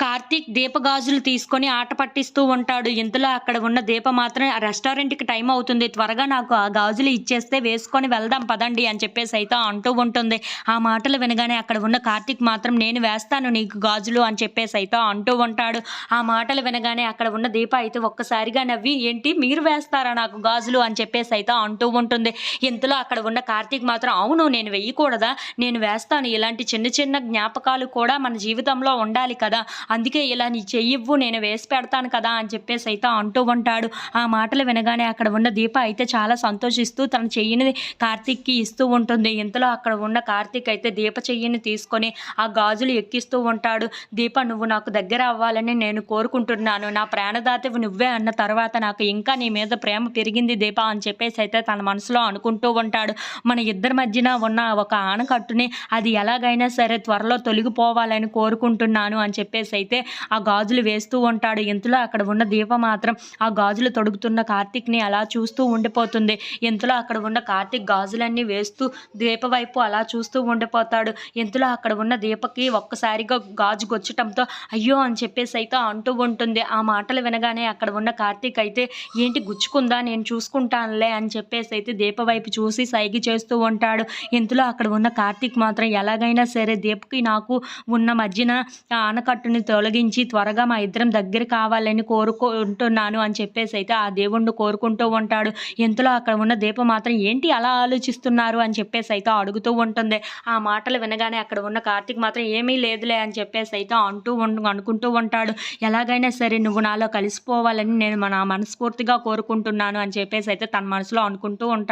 కార్తీక్ దీప గాజులు తీసుకొని ఆట పట్టిస్తూ ఉంటాడు. ఇంతలో అక్కడ ఉన్న దీప మాత్రం "ఆ రెస్టారెంట్కి టైం అవుతుంది. త్వరగా నాకు ఆ గాజులు ఇచ్చేస్తే వేసుకొని వెళ్దాం పదండి అని చెప్పేసి అయితే అంటూ ఉంటుంది. ఆ మాటలు వినగానే అక్కడ ఉన్న కార్తీక్ మాత్రం నేను వేస్తాను నీకు గాజులు అని చెప్పేసి అయితే అంటూ ఉంటాడు. ఆ మాటలు వినగానే అక్కడ ఉన్న దీప అయితే ఒక్కసారిగా నవ్వి ఏంటి? మీరు వేస్తారా నాకు గాజులు? అని చెప్పేసి అయితే అంటూ ఉంటుంది. ఇంతలో అక్కడ ఉన్న కార్తీక్ మాత్రం అవును నేను వెయ్యకూడదా నేను వేస్తాను. ఇలాంటి చిన్న చిన్న జ్ఞాపకాలు కూడా మన జీవితంలో ఉండాలి కదా. అందుకే ఇలా నీ చెయ్యివ్వు నేను వేసి పెడతాను కదా అని చెప్పేసి అయితే అంటూ ఉంటాడు. ఆ మాటలు వినగానే అక్కడ ఉన్న దీప అయితే చాలా సంతోషిస్తూ తన చెయ్యిని కార్తీక్కి ఇస్తూ ఉంటుంది. ఇంతలో అక్కడ ఉన్న కార్తీక్ అయితే దీప చెయ్యిని తీసుకొని ఆ గాజులు ఎక్కిస్తూ ఉంటాడు. దీప నువ్వు నాకు దగ్గర అవ్వాలని నేను కోరుకుంటున్నాను. నా ప్రాణదాతవి నువ్వే అన్న తర్వాత నాకు ఇంకా నీ మీద ప్రేమ పెరిగింది దీప అని చెప్పేసి అయితే తన మనసులో అనుకుంటూ ఉంటాడు. మన ఇద్దరి మధ్యన ఉన్న ఒక ఆనకట్టుని అది ఎలాగైనా సరే త్వరలో తొలగిపోవాలని కోరుకుంటున్నాను అని చెప్పేసి అయితే ఆ గాజులు వేస్తూ ఉంటాడు. ఇంతలో అక్కడ ఉన్న దీప మాత్రం ఆ గాజులు తొడుగుతున్న కార్తీక్ని అలా చూస్తూ ఉండిపోతుంది. ఇంతలో అక్కడ ఉన్న కార్తీక్ గాజులన్నీ వేస్తూ దీప వైపు అలా చూస్తూ ఉండిపోతాడు. ఇంతలో అక్కడ ఉన్న దీపకి ఒక్కసారిగా గాజు గొచ్చటంతో అయ్యో అని చెప్పేసి అయితే అంటూ ఉంటుంది. ఆ మాటలు వినగానే అక్కడ ఉన్న కార్తీక్ అయితే ఏంటి గుచ్చుకుందా? నేను చూసుకుంటానులే అని చెప్పేసి అయితే దీప వైపు చూసి సైగి చేస్తూ ఉంటాడు. ఇంతలో అక్కడ ఉన్న కార్తీక్ మాత్రం ఎలాగైనా సరే దీపకి నాకు ఉన్న మధ్యన ఆనకట్టుని తొలగించి త్వరగా మా ఇద్దరం దగ్గర కావాలని కోరుకుంటున్నాను అని చెప్పేసి అయితే ఆ దేవుణ్ణి కోరుకుంటూ ఉంటాడు. ఇంతలో అక్కడ ఉన్న దీప మాత్రం ఏంటి అలా ఆలోచిస్తున్నారు అని చెప్పేసి అయితే అడుగుతూ ఉంటుంది. ఆ మాటలు వినగానే అక్కడ ఉన్న కార్తీక్ మాత్రం ఏమీ లేదులే అని చెప్పేసి అయితే అంటూ అనుకుంటూ ఉంటాడు. ఎలాగైనా సరే నువ్వు నాలో కలిసిపోవాలని నేను మన మనస్ఫూర్తిగా కోరుకుంటున్నాను అని చెప్పేసి అయితే తన మనసులో అనుకుంటూ ఉంటాడు.